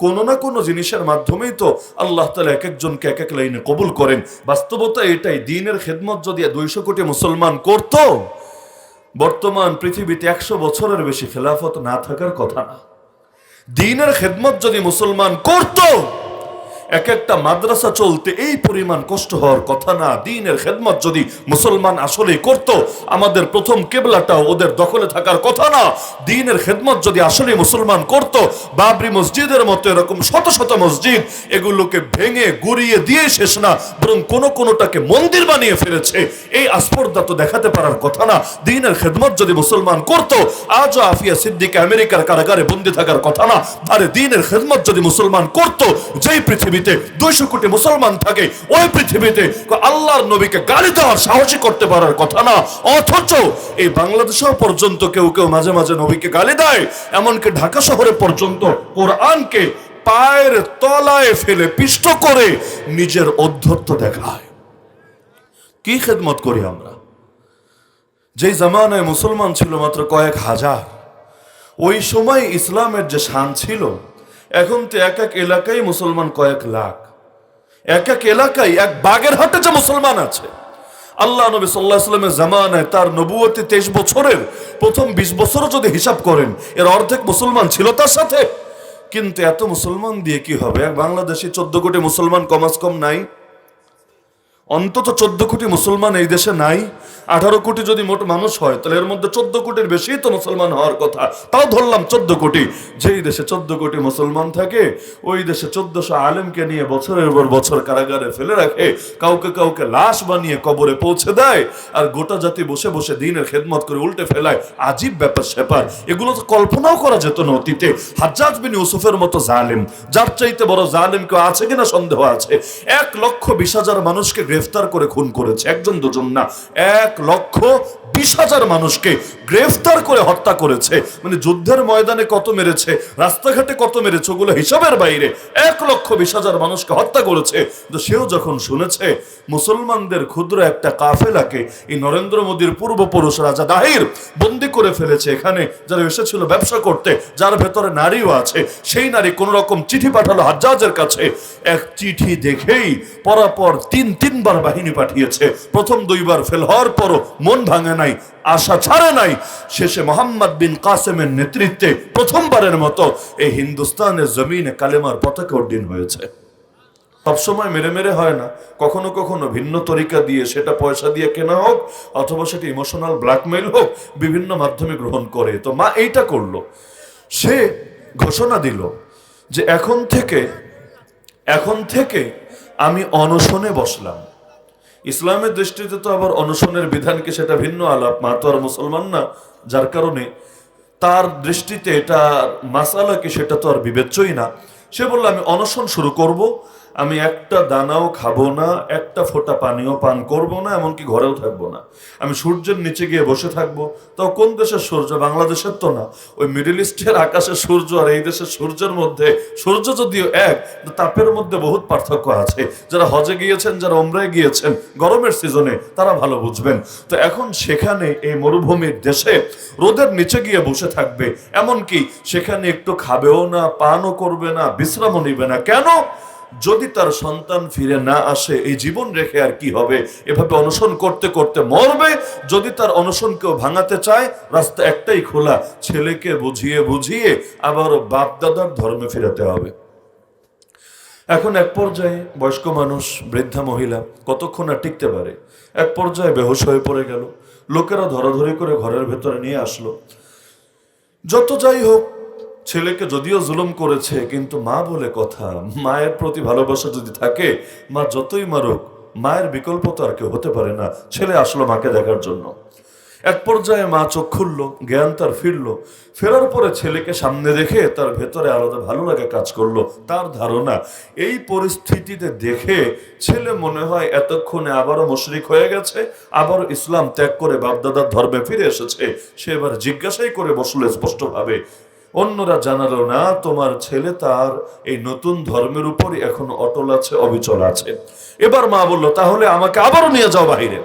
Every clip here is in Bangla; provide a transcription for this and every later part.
কোনো না কোনো জিনিসের মাধ্যমেই তো আল্লাহ তালা এক একজনকে এক এক লাইনে কবুল করেন। বাস্তবতা এটাই, দিনের খেদমত যদি দুইশো কোটি মুসলমান করত, বর্তমান পৃথিবীতে একশো বছরের বেশি খেলাফত না থাকার কথা না। দিনের খেদমত যদি মুসলমান করত এক একটা মাদ্রাসা চলতে এই পরিমাণ কষ্ট হওয়ার কথা না, দিনের খেদমত যদি মুসলমান আসলেই করত, আমাদের প্রথম কেবলাটাও ওদের দখলে থাকার কথা না। দিনের খেদমত যদি আসলে মুসলমান করত, বাবরি মসজিদের মতো এরকম শত শত মসজিদ, এগুলোকে ভেঙে, গুড়িয়ে দিয়ে শেষ না, বরং কোন কোনোটাকে মন্দির বানিয়ে ফেলেছে, এই আস্পর্ধা তো দেখাতে পারার কথা না। দিনের খেদমত যদি মুসলমান করত, আজও আফিয়া সিদ্দিক আমেরিকার কারাগারে বন্দি থাকার কথা না। আরে দিনের খেদমত যদি মুসলমান করত, যেই পৃথিবীতে দুইশো কোটি মুসলমান থাকে, ওই পৃথিবীতে আল্লাহর নবীকে গালি দেওয়ার সাহসী করতে পারার কথা না। অথচ এই বাংলাদেশেও পর্যন্ত কেউ কেউ মাঝে মাঝে নবীকে গালি দেয়, এমনকি ঢাকা শহরে পর্যন্ত কোরআনকে পায়ের তলায় ফেলে পিষ্ট করে নিজের অধ্যত্ব দেখায়। কি খেদমত করি আমরা? যেই জামানায় মুসলমান ছিল মাত্র কয়েক হাজার, ওই সময় ইসলামের যে শান ছিল এখন তো এক এক এলাকায় মুসলমান কয়েক লাখ। এক এক এলাকায় এক বাগের হাটে যে মুসলমান আছে। আল্লাহ নবী সাল্লাহ সাল্লামের জামানায় তার নবুয়তে তেইশ বছরের প্রথম বিশ বছরও যদি হিসাব করেন, এর অর্ধেক মুসলমান ছিল তার সাথে। কিন্তু এত মুসলমান দিয়ে কি হবে? বাংলাদেশে চোদ্দ কোটি মুসলমান কমাস কম নাই। অন্তত চোদ্দ কোটি মুসলমান এই দেশে নাই। আঠারো কোটি যদি মোট মানুষ হয়, তাহলে এর মধ্যে চোদ্দ কোটির বেশি তো মুসলমান হওয়ার কথা। তাও ধরলাম চোদ্দ কোটি। যেই দেশে চোদ্দ কোটি মুসলমান থাকে, ওই দেশে চোদ্দশো আলেমকে নিয়ে বছরের পর বছর কারাগারে ফেলে রাখে, কাউকে কাউকে লাশ বানিয়ে কবরে পৌঁছে দেয়, আর গোটা জাতি বসে বসে দিনের খেদমত করে উল্টে ফেলায়। আজীব ব্যাপার স্যাপার। এগুলো তো কল্পনাও করা যেত না অতীতে। হাজ্জাজ বিন ইউসুফের মতো জালেম, যার চাইতে বড় জালেম কেউ আছে কিনা সন্দেহ আছে। এক লক্ষ বিশ হাজার মানুষকে গ্রেফতার করে খুন করেছে। একজন দুজন না এক লক্ষ বিশ হাজার মানুষকে গ্রেফতার করে হত্যা করেছে। মানে যুদ্ধের ময়দানে কত মেরেছে, রাস্তাঘাটে কত মেরেছে, ওগুলো হিসাবের বাইরে। এক লক্ষ বিশ হাজার মানুষকে হত্যা করেছে। তো সেও যখন শুনেছে, মুসলমানদের ক্ষুদ্র একটা কাফেলাকে এই নরেন্দ্র মোদীর পূর্বপুরুষ রাজা দাহির বন্দি করে ফেলেছে এখানে, যারা এসেছিল ব্যবসা করতে, যার ভেতরে নারীও আছে, সেই নারী কোন রকম চিঠি পাঠালো হাজ্জাজের কাছে। এক চিঠি দেখেই পরাপর তিন, তিনবার বাহিনী পাঠিয়েছে। প্রথম দুইবার ফেল হওয়ার পরও মন ভাঙে নাই, আশা ছাড়ে নাই। শেষে মোহাম্মদ বিন কাসেমের নেতৃত্বে প্রথমবারের মতো এই হিন্দুস্তানের জমিনে কালেমার পতাকা উড্ডীন হয়েছে। সবসময় মেরে মেরে হয় না। কখনো কখনো ভিন্ন তরিকা দিয়ে সেটা পয়সা দিয়ে কেনা হোক, অথবা সেটা ইমোশনাল ব্ল্যাকমেইল হোক, বিভিন্ন মাধ্যমে গ্রহণ করে। তো মা এইটা করল। সে ঘোষণা দিল যে এখন থেকে এখন থেকে আমি অনশনে বসলাম। ইসলামের দৃষ্টিতে তো আবার অনশনের বিধানকে সেটা ভিন্ন আলাপ, মা তো আর মুসলমান না, যার কারণে তার দৃষ্টিতে এটা মাসালাকে সেটা তো আর বিবেচ্যই না। সে বলল, আমি অনশন শুরু করব আমি একটা দানাও খাব না, একটা ফোঁটা পানিও পান করব না, এমনকি ঘরেও থাকব না। আমি সূর্যের নিচে গিয়ে বসে থাকব। তাও কোন দেশের সূর্য? বাংলাদেশের তো না। ওই মিডল ইস্টের আকাশের সূর্য আর এই দেশের সূর্যের মধ্যে, সূর্য যদিও এক তাপের মধ্যে বহুত পার্থক্য আছে। যারা হজে গিয়েছেন, যারা ওমরায় গিয়েছেন, গরমের সিজনে তারা ভালো বুঝবেন। তো এখন সেখানে এই মরুভূমির দেশে রোদের নিচে গিয়ে বসে থাকবে। এমনকি সেখানে একটু খাবেও না, পানও করবে না, বিশ্রামও নিবে না। কেন? যদি তার সন্তান ফিরে না আসে, এই জীবন রেখে আর কি হবে? এভাবে অনশন করতে করতে মরবে। যদি তার অনশন কেউ ভাঙাতে চায়, রাস্তা একটাই খোলা। ছেলেকে বুঝিয়ে বুঝিয়ে আবার বাপ দাদার ধর্মে ফিরাতে হবে। এখন এক পর্যায়ে বয়স্ক মানুষ, বৃদ্ধা মহিলা, কতক্ষণ আর টিকতে পারে? এক পর্যায়ে বেহুশ হয়ে পড়ে গেল। লোকেরা ধরাধরি করে ঘরের ভেতরে নিয়ে আসলো। যত যাই হোক ছেলেকে যদিও জুলুম করেছে, কিন্তু মা বলে কথা, মায়ের প্রতি ভালোবাসা যদি থাকে, মা যতই মারুক, মায়ের বিকল্প তো আর কেউ হতে পারে না। ছেলে আসলো মাকে দেখার জন্য। এক পর্যায়ে মা চোখ খুললো, জ্ঞান তার ফিরলো। ফেরার পরে ছেলেকে সামনে দেখে তার ভেতরে আলাদা ভালো লাগে কাজ করল, তার ধারণা। এই পরিস্থিতিতে দেখে ছেলে মনে হয় এতক্ষণে আবারও মুশরিক হয়ে গেছে, আবারও ইসলাম ত্যাগ করে বাপদাদার ধর্মে ফিরে এসেছে। সে এবার জিজ্ঞাসাই করে বসল স্পষ্টভাবে। অন্যরা জানালো, না, তোমার ছেলে তার এই নতুন ধর্মের উপরই এখন অটল আছে, অবিচল আছে। এবার মা বলল, তাহলে আমাকে আবারও নিয়ে যাও বাহিরে।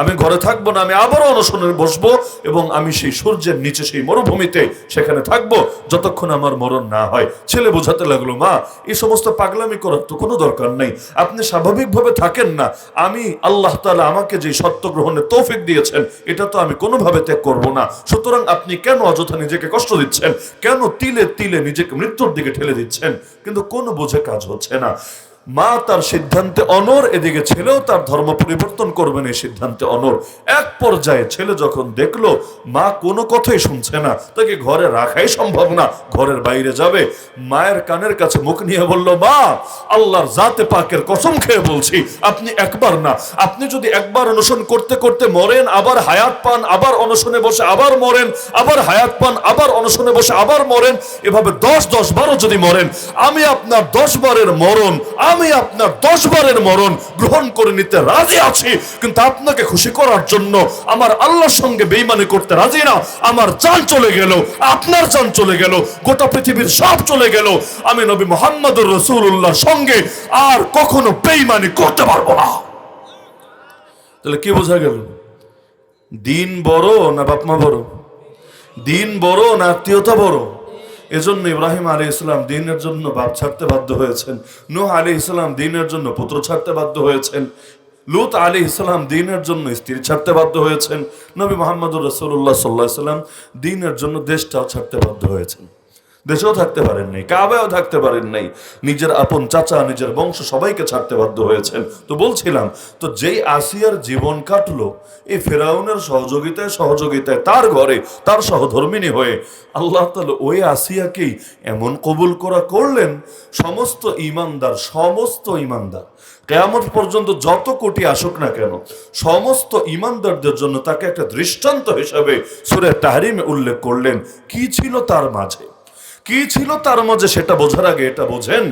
আমি ঘরে থাকব না, আমি আবারও অনশনে বসবো এবং আমি সেই সূর্যের নিচে, সেই মরুভূমিতে সেখানে থাকব যতক্ষণ আমার মরণ না হয়। ছেলে বোঝাতে লাগল, মা, এই সমস্ত পাগলামি করার তো কোনো দরকার নেই। আপনি স্বাভাবিকভাবে থাকেন না। আমি আল্লাহ তালা আমাকে যে সত্য গ্রহণের তৌফিক দিয়েছেন, এটা তো আমি কোনোভাবে ত্যাগ করব না। সুতরাং আপনি কেন অযথা নিজেকে কষ্ট দিচ্ছেন? কেন তিলে তিলে নিজেকে মৃত্যুর দিকে ঠেলে দিচ্ছেন? কিন্তু কোনো বোঝে কাজ হচ্ছে না। মা তার সিদ্ধান্তে অনর এদিকে ছেলেও তার ধর্ম পরিবর্তন করবেন এই সিদ্ধান্তে অনর এক পর্যায়ে ছেলে যখন দেখল, মা কোনো কথাই শুনছে না, তাকে ঘরে রাখাই সম্ভব না, ঘরের বাইরে যাবে। মায়ের কানের কাছে মুখ নিয়ে বলল, মা, আল্লাহর জাতে পাকের কসম খেয়ে বলছি, আপনি একবার না, আপনি যদি একবার অনশন করতে করতে মরেন, আবার হায়াত পান, আবার অনশনে বসে আবার মরেন, আবার হায়াত পান, আবার অনশনে বসে আবার মরেন, এভাবে দশ দশ বারো যদি মরেন, আমি আপনার দশ বারের মরণ আমি আপনার দশ বারের মরণ গ্রহণ করে নিতে রাজি আছি। কিন্তু আপনাকে খুশি করার জন্য আমার আল্লাহর সঙ্গে বেইমানি করতে রাজি না। আমার জান চলে গেল, আপনার জান চলে গেল, গোটা পৃথিবীর সব চলে গেল। আমি নবী মোহাম্মদুর রসুল্লাহর সঙ্গে আর কখনো বেইমানি করতে পারব না। তাহলে কি বোঝা গেল? দিন বড় না বাপমা বড়? দিন বড় না আত্মীয়তা বড়? এজন্য ইব্রাহিম আলী ইসলাম দিনের জন্য বাপ ছাড়তে বাধ্য হয়েছেন। নূহ আলী ইসলাম দিনের জন্য পুত্র ছাড়তে বাধ্য হয়েছেন। লুত আলী ইসলাম দিনের জন্য স্ত্রী ছাড়তে বাধ্য হয়েছেন। নবী মোহাম্মদুর রসুল্লাহ সাল্লাহ সাল্লাম দিনের জন্য দেশটাও ছাড়তে বাধ্য হয়েছেন। দেশেও থাকতে পারেন নাই, কাবায়ও থাকতে পারেন নাই। নিজের আপন চাচা, নিজের বংশ সবাইকে ছাড়তে বাধ্য হয়েছেন। তো বলছিলাম, তো যেই আসিয়ার জীবন কাটলো, এই ফেরাউনের সহযোগিতায় সহযোগিতায় তার ঘরে, তার সহধর্মিনী হয়ে আল্লাহ তাআলা ওই আসিয়াকেই এমন কবুল করা করলেন, সমস্ত ইমানদার সমস্ত ইমানদার কেয়ামত পর্যন্ত যত কোটি আসুক না কেন, সমস্ত ইমানদারদের জন্য তাকে একটা দৃষ্টান্ত হিসাবে সুরে তাহরিমে উল্লেখ করলেন, কি ছিল তার মাঝে? কি ছিল তার মাঝে সেটা বোঝার আগে এটা বোঝেন।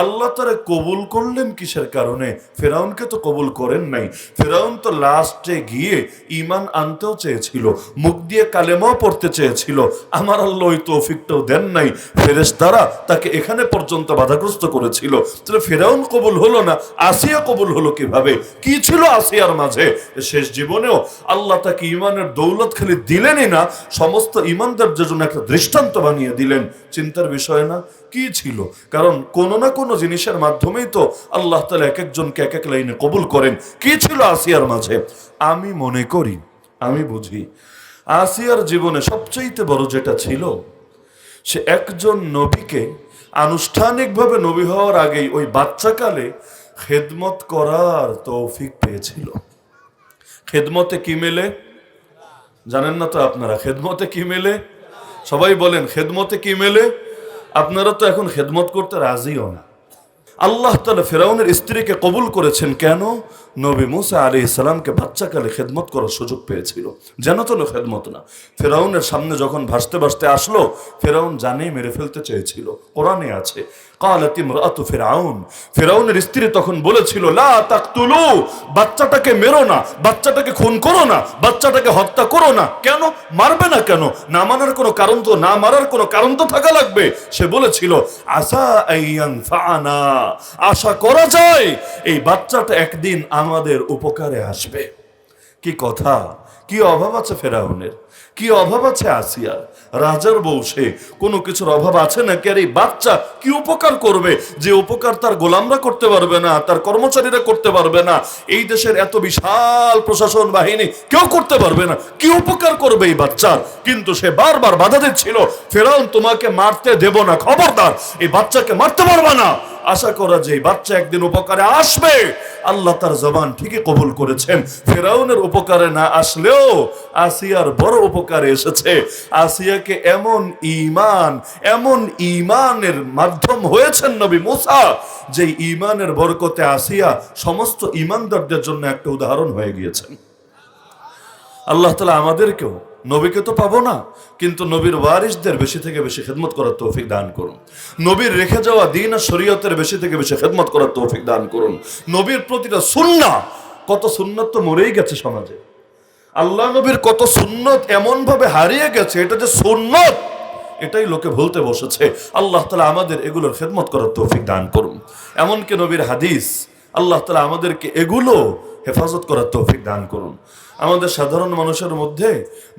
আল্লাহ তারা কবুল করলেন কিসের কারণে? ফেরাউনকে তো কবুল করেন নাই। ফেরাউন তো লাস্টে গিয়ে ইমান আনতেও চেয়েছিল, মুখ দিয়ে কালেমাও পড়তে চেয়েছিল। আমার আল্লাহ ওই তৌফিকটাও দেন নাই। ফেরেস দ্বারা তাকে এখানে পর্যন্ত বাধাগ্রস্ত করেছিল। তাহলে ফেরাউন কবুল হলো না? আসিয়া কবুল হলো কীভাবে? কি ছিল আসিয়ার মাঝে? শেষ জীবনেও আল্লাহ তাকে ইমানের দৌলত খালি দিলেনই না, সমস্ত ইমানদারদের জন্য একটা দৃষ্টান্ত বানিয়ে দিলেন। চিন্তার বিষয় না, কি ছিল? কারণ কোনো না কোনো জিনিসের মাধ্যমেই তো আল্লাহ তালা এক একজনকে এক এক লাইনে কবুল করেন। কি ছিল আসিয়ার মাঝে? আমি মনে করি, আমি বুঝি, আসিয়ার জীবনে সবচাইতে বড় যেটা ছিল, সে একজন নবীকে আনুষ্ঠানিকভাবে নবী হওয়ার আগেই ওই বাচ্চাকালে খেদমত করার তৌফিক পেয়েছিল। খেদমতে কি মেলে? জানেন না তো আপনারা, খেদমতে কি মেলে? সবাই বলেন, খেদমতে কি মেলে? আপনারা তো এখন খেদমত করতে রাজিও না। আল্লাহ তালা ফেরাউনের স্ত্রীকে কবুল করেছেন কেন? নবী মুসা আলি ইসলামকে বাচ্চাকালে খেদমত করার সুযোগ পেয়েছিল। যেন তো খেদমত না। ফেরাউনের সামনে যখন ভাসতে ভাসতে আসলো, ফেরাউন জানেই মেরে ফেলতে চেয়েছিল। কোরআনে আছে কালাতি রাতু ফেরাউন। ফেরাউনের স্ত্রী তখন বলেছিল, লা তাকতুলু, বাচ্চাটাকে মেরো না, বাচ্চাটাকে খুন করো না, বাচ্চাটাকে হত্যা করো না। কেন? মারবে না কেন? না মারার কোনো কারণ তো, না মারার কোনো কারণ তো থাকা লাগবে। সে বলেছিল, আশা আইয়ান ফানা আশা করা যায়, এই বাচ্চাটা একদিন আমাদের উপকারে আসবে। কি কথা? কি অভাব আছে ফেরাউনের? কি অভাব আছে আসিয়ার রাজার বউ সে, কোনো কিছুর অভাব আছে নাকি? আর এই বাচ্চা কি উপকার করবে? যে উপকার তার গোলামরা করতে পারবে না, তার কর্মচারীরা করতে পারবে না, এই দেশের এত বিশাল প্রশাসন বাহিনী কেউ করতে পারবে না। কি উপকার করবে এই বাচ্চার কিন্তু সে বারবার বাধা দিচ্ছিল, ফেরাউন তোমাকে মারতে দেব না, খবরদার, এই বাচ্চাকে মারতে পারবে না। আশা করা যে বাচ্চা একদিন উপকারে আসবে। আল্লাহ তার জবান ঠিকই কবুল করেছেন। ফেরাউনের উপকারে না আসলেও আসিয়ার বড় উপকারে এসেছে। আসিয়াকে এমন ইমান এমন ইমানের মাধ্যম হয়েছেন নবী মুসা, যে ইমানের বরকতে আসিয়া সমস্ত ইমানদারদের জন্য একটা উদাহরণ হয়ে গিয়েছেন আল্লাহ তালা আমাদেরকেও নবীকে তো পাবো না, কিন্তু নবীর ওয়ারিসদের বেশি থেকে বেশি খেদমত করার তৌফিক দান করুন। নবীর রেখে যাওয়া দিন আর শরীয়তের বেশি থেকে বেশি খেদমত করার তৌফিক দান করুন। নবীর প্রতিটা সুন্না, কত সুন্নত তো মরেই গেছে সমাজে। আল্লাহ নবীর কত সুন্নত এমন ভাবে হারিয়ে গেছে, এটা যে সুন্নত, এটাই লোকে ভুলতে বসেছে। আল্লাহ তালা আমাদের এগুলোর খেদমত করার তৌফিক দান করুন। এমনকি নবীর হাদিস, আল্লাহ তালা আমাদেরকে এগুলো হেফাজত করার তৌফিক দান করুন। আমাদের সাধারণ মানুষের মধ্যে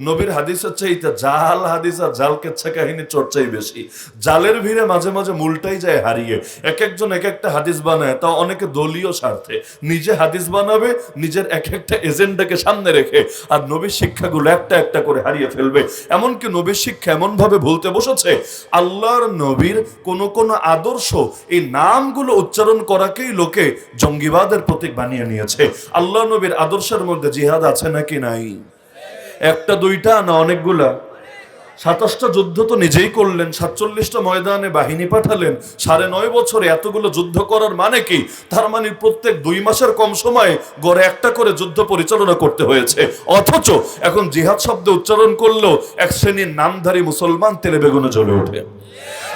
নবীর হাদিসের চাইতে জাল হাদিস আর জাল কেচ্ছা কাহিনীর চর্চাই বেশি। জালের ভিড়ে মাঝে মাঝে মূলটাই যায় হারিয়ে। এক একজন এক একটা হাদিস বানায় তা অনেকে দলীয় স্বার্থে। নিজে হাদিস বানাবে, নিজের এক একটা এজেন্ডাকে সামনে রেখে, আর নবীর শিক্ষাগুলো একটা একটা করে হারিয়ে ফেলবে। এমনকি নবীর শিক্ষা এমন ভাবে ভুলতে বসেছে, আল্লাহর নবীর কোন কোন আদর্শ এই নামগুলো উচ্চারণ করাকেই লোকে জঙ্গিবাদের প্রতীক বানিয়ে নিয়েছে। আল্লাহ নবীর আদর্শের মধ্যে জিহাদ আছে নাকি নাই? একটা, দুইটা না অনেকগুলা? সাতাশটা যুদ্ধ তো নিজেই করলেন, সাতচল্লিশটা ময়দানে বাহিনী পাঠালেন, সাড়ে নয় বছরে এতগুলো যুদ্ধ করার মানে কি? তার মানে প্রত্যেক দুই মাসের কম সময়ে গড়ে একটা করে যুদ্ধ পরিচালনা করতে হয়েছে। অথচ এখন জিহাদ শব্দ উচ্চারণ করলেও এক শ্রেণির নামধারী মুসলমান তেলে বেগুনে জ্বলে ওঠে।